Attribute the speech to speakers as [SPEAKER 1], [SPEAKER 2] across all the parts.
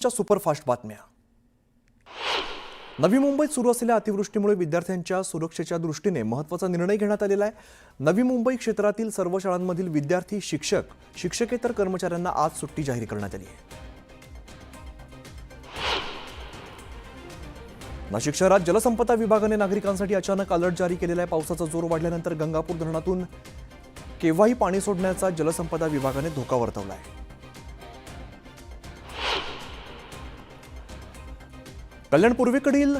[SPEAKER 1] च्या सुपरफास्ट बातम्या. नवी मुंबईत सुरू असलेल्या अतिवृष्टीमुळे विद्यार्थ्यांच्या सुरक्षेच्या दृष्टीने महत्त्वाचा निर्णय घेण्यात आलेला आहे. नवी मुंबई क्षेत्रातील सर्व शाळांमधील विद्यार्थी शिक्षक शिक्षकेतर कर्मचाऱ्यांना आज सुट्टी जाहीर करण्यात आली आहे. नाशिक शहरात जलसंपदा विभागाने नागरिकांसाठी अचानक अलर्ट जारी केलेला आहे. पावसाचा जोर वाढल्यानंतर गंगापूर धरणातून केव्हाही पाणी सोडण्याचा जलसंपदा विभागाने धोका वर्तवला आहे. कल्याण पूर्वेकडील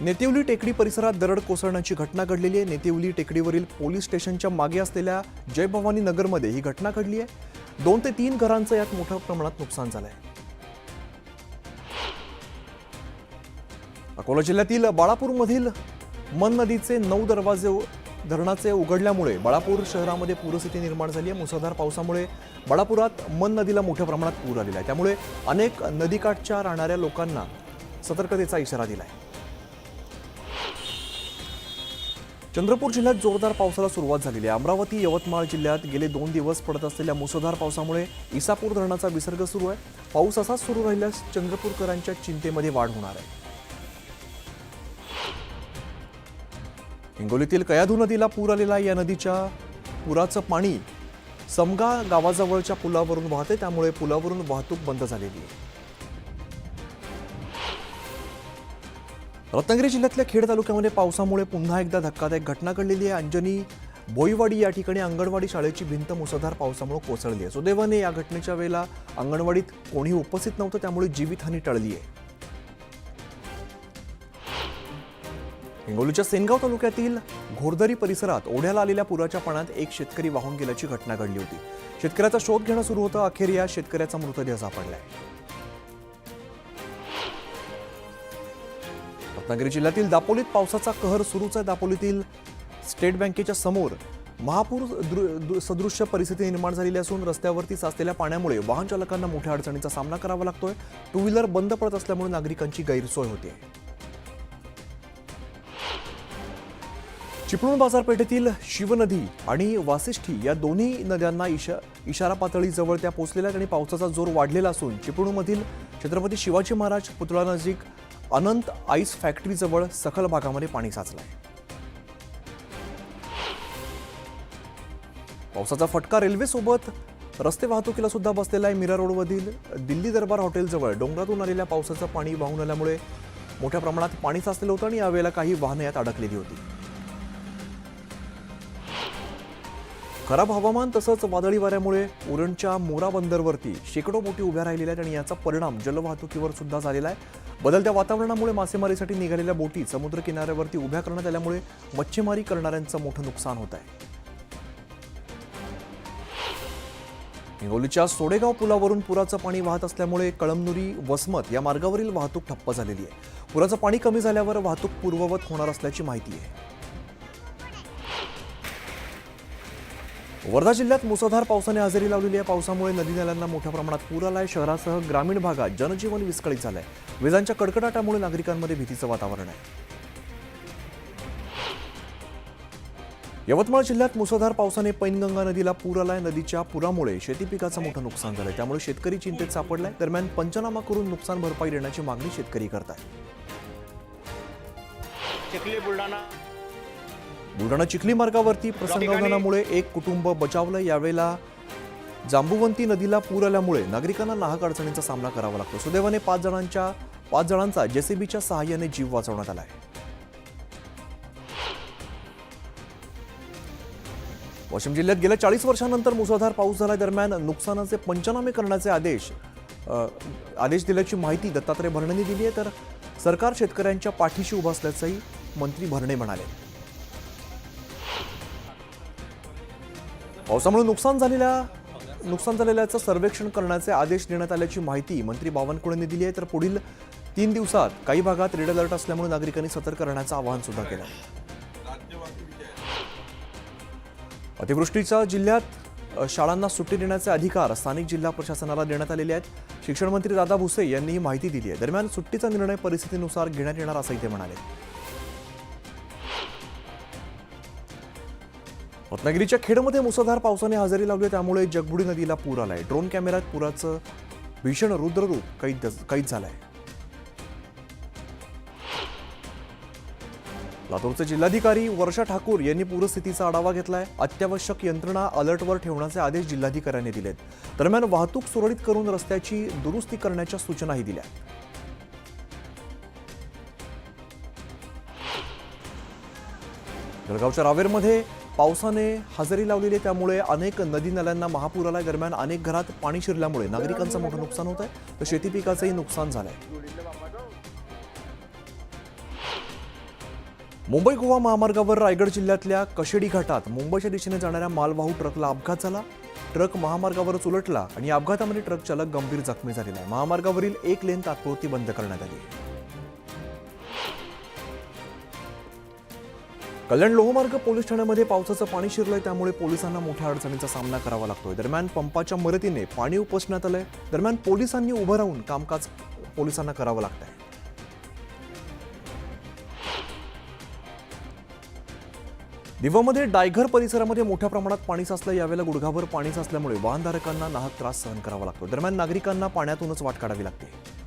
[SPEAKER 1] नेतिवली टेकडी परिसरात दरड कोसळण्याची घटना घडलेली आहे. नेतिवली टेकडीवरील पोलीस स्टेशनच्या मागे असलेल्या जय भवानी नगरमध्ये ही घटना घडली आहे. दोन ते तीन घरांचं यात मोठ्या प्रमाणात नुकसान झालं आहे अकोला जिल्ह्यातील बाळापूरमधील मन नदीचे नऊ दरवाजे धरणाचे उघडल्यामुळे बाळापूर शहरामध्ये पूरस्थिती निर्माण झाली आहे. मुसळधार पावसामुळे बाळापुरात मन नदीला मोठ्या प्रमाणात पूर आलेला आहे. त्यामुळे अनेक नदीकाठच्या राहणाऱ्या लोकांना सतर्कतेचा इशारा दिलाय. चंद्रपूर जिल्ह्यात जोरदार पावसाला सुरुवात झालेली आहे. अमरावती यवतमाळ जिल्ह्यात गेले दोन दिवस पडत असलेल्या मुसळधार पावसामुळे इसापूर धरणाचा विसर्ग सुरू आहे. पाऊस असाच सुरू राहिल्यास चंद्रपूरकरांच्या चिंतेमध्ये वाढ होणार आहे. हिंगोलीतील कयाधू नदीला पूर आलेला या नदीच्या पुराचं पाणी समगा गावाजवळच्या पुलावरून वाहते. त्यामुळे पुलावरून वाहतूक बंद झालेली आहे. रत्नागिरी जिल्ह्यातल्या खेड तालुक्यामध्ये पावसामुळे पुन्हा एकदा धक्कादायक घटना घडलेली आहे. अंजनी बोईवाडी या ठिकाणी अंगणवाडी शाळेची भिंत मुसळधार पावसामुळे कोसळली आहे. सुदैवाने या घटनेच्या वेळेला अंगणवाडीत कोणी उपस्थित नव्हतं त्यामुळे जीवितहानी टळली आहे. हिंगोलीच्या सेनगाव तालुक्यातील घोरदरी परिसरात ओढ्याला आलेल्या पुराच्या पाण्यात एक शेतकरी वाहून गेल्याची घटना घडली होती. शेतकऱ्याचा शोध घेणं सुरू होतं. अखेर या शेतकऱ्याचा मृतदेह सापडलाय. रत्नागिरी जिल्ह्यातील दापोलीत पावसाचा कहर सुरूच आहे. दापोलीतील स्टेट बँकेच्या समोर महापूर दृ- सदृश्य परिस्थिती निर्माण झालेली असून रस्त्यावरती साचलेल्या पाण्यामुळे वाहन चालकांना मोठ्या अडचणीचा सामना करावा लागतोय. टू व्हीलर बंद पडत असल्यामुळे नागरिकांची गैरसोय होते. चिपळूण बाजारपेठेतील शिवनदी आणि वासिष्ठी या दोन्ही नद्यांना इशा इशारा पातळीजवळ त्या पोचलेल्या आहेत आणि पावसाचा जोर वाढलेला असून चिपळूणमधील छत्रपती शिवाजी महाराज पुतळानजीक अनंत आईस फॅक्टरीजवळ सखल भागामध्ये पाणी साचलं आहे पावसाचा फटका रेल्वेसोबत रस्ते वाहतुकीला सुद्धा बसलेला आहे मीरा रोडमधील दिल्ली दरबार हॉटेलजवळ. डोंगरातून आलेल्या पावसाचं पाणी वाहून आल्यामुळे मोठ्या प्रमाणात पाणी साचलेलं होतं आणि यावेळेला काही वाहनं यात अडकलेली होती. खराब हवामान तसंच वादळी वाऱ्यामुळे उरणच्या मोरा बंदरवरती शेकडो बोटी उभ्या राहिलेल्या आहेत आणि याचा परिणाम जलवाहतुकीवर सुद्धा झालेला आहे. बदलत्या वातावरणामुळे मासेमारीसाठी निघालेल्या बोटी समुद्र किनाऱ्यावरती उभ्या करण्यात आल्यामुळे मच्छीमारी करणाऱ्यांचं मोठं नुकसान होत आहे. हिंगोलीच्या सोडेगाव पुलावरून पुराचं पाणी वाहत असल्यामुळे कळमनुरी वसमत या मार्गावरील वाहतूक ठप्प झालेली आहे. पुराचं पाणी कमी झाल्यावर वाहतूक पूर्ववत होणार असल्याची माहिती आहे. वर्धा जिल्ह्यात मुसळधार पावसाने हजेरी लावलेली आहे. पावसामुळे नदी नाल्यांना मोठ्या प्रमाणात पूर आलाय. शहरासह ग्रामीण भागात जनजीवन विस्कळीत झालंय. विजांच्या कडकडाटामुळे नागरिकांमध्ये भीतीचं वातावरण आहे. यवतमाळ जिल्ह्यात मुसळधार पावसाने पैनगंगा नदीला पूर आलाय. नदीच्या पुरामुळे शेती पिकाचं मोठं नुकसान झालंय. त्यामुळे शेतकरी चिंतेत सापडलाय. दरम्यान पंचनामा करून नुकसान भरपाई देण्याची मागणी शेतकरी करत आहे
[SPEAKER 2] चिखली बुलढाणा
[SPEAKER 1] बुलढाणा चिखली मार्गावरती प्रसंगावधानामुळे एक कुटुंब बचावलं. यावेळेला जांबुवंती नदीला पूर आल्यामुळे नागरिकांना नाहक अडचणींचा सामना करावा लागतो. सुदैवाने पाच जणांच्या पाच जणांचा जेसीबीच्या सहाय्याने जीव वाचवण्यात आला आहे वाशिम जिल्ह्यात गेल्या चाळीस वर्षांनंतर मुसळधार पाऊस झाल्या. दरम्यान नुकसानाचे पंचनामे करण्याचे आदेश आदेश दिल्याची माहिती दत्तात्रय भरणेंनी दिली आहे. तर सरकार शेतकऱ्यांच्या पाठीशी उभं असल्याचंही मंत्री भरणे म्हणाले. पावसामुळे नुकसान झालेल्या नुकसान झालेल्याचं सर्वेक्षण करण्याचे आदेश देण्यात आल्याची माहिती मंत्री बावनकुळेंनी दिली आहे. तर पुढील तीन दिवसात काही भागात रेड अलर्ट असल्यामुळे नागरिकांनी सतर्क राहण्याचं आवाहन सुद्धा केलं अतिवृष्टीच्या जिल्ह्यात शाळांना सुट्टी देण्याचे अधिकार स्थानिक जिल्हा प्रशासनाला देण्यात आलेले आहेत. शिक्षण मंत्री दादा भुसे यांनी ही माहिती दिली आहे. दरम्यान सुट्टीचा निर्णय परिस्थितीनुसार घेण्यात येणार असंही ते म्हणाले. रत्नागिरीच्या खेडमध्ये मुसळधार पावसाने हजेरी लावली आहे, त्यामुळे जगबुडी नदीला पूर आलाय. ड्रोन कॅमेऱ्यात पुराचं भीषण रुद्ररूप कैद कैद झालंय. लातूरचे जिल्हाधिकारी वर्षा ठाकूर यांनी पूरस्थितीचा आढावा घेतलाय. अत्यावश्यक यंत्रणा अलर्टवर ठेवण्याचे आदेश जिल्हाधिकाऱ्यांनी दिलेत. दरम्यान वाहतूक सुरळीत करून रस्त्याची दुरुस्ती करण्याच्या सूचनाही दिल्या जळगावच्या रावेरमध्ये पावसाने हजेरी लावलेली आहे त्यामुळे अनेक नदी नाल्यांना महापूर आलाय दरम्यान अनेक घरात पाणी शिरल्यामुळे नागरिकांचं मोठं नुकसान होत आहे तर शेती पिकाचंही नुकसान झालंय. मुंबई गोवा महामार्गावर रायगड जिल्ह्यातल्या कशेडी घाटात मुंबईच्या दिशेने जाणाऱ्या मालवाहू ट्रकला अपघात झाला. ट्रक महामार्गावरच उलटला आणि अपघातामध्ये ट्रक चालक गंभीर जखमी झालेला आहे. महामार्गावरील एक लेन तात्पुरती बंद करण्यात आली. कल्याण लोहमार्ग पोलीस ठाण्यामध्ये पावसाचं पाणी शिरलंय त्यामुळे पोलिसांना मोठ्या अडचणीचा सामना करावा लागतोय. दरम्यान पंपाच्या मदतीने पाणी उपसण्यात आलंय. दरम्यान पोलिसांनी उभं राहून कामकाज पोलिसांना करावं लागतंय. दिवामध्ये डायघर परिसरामध्ये मोठ्या प्रमाणात पाणी साचलं यावेळेला गुडघाभर पाणी साचल्यामुळे वाहनधारकांना नाहक त्रास सहन करावा लागतो दरम्यान नागरिकांना पाण्यातूनच वाट काढावी लागते.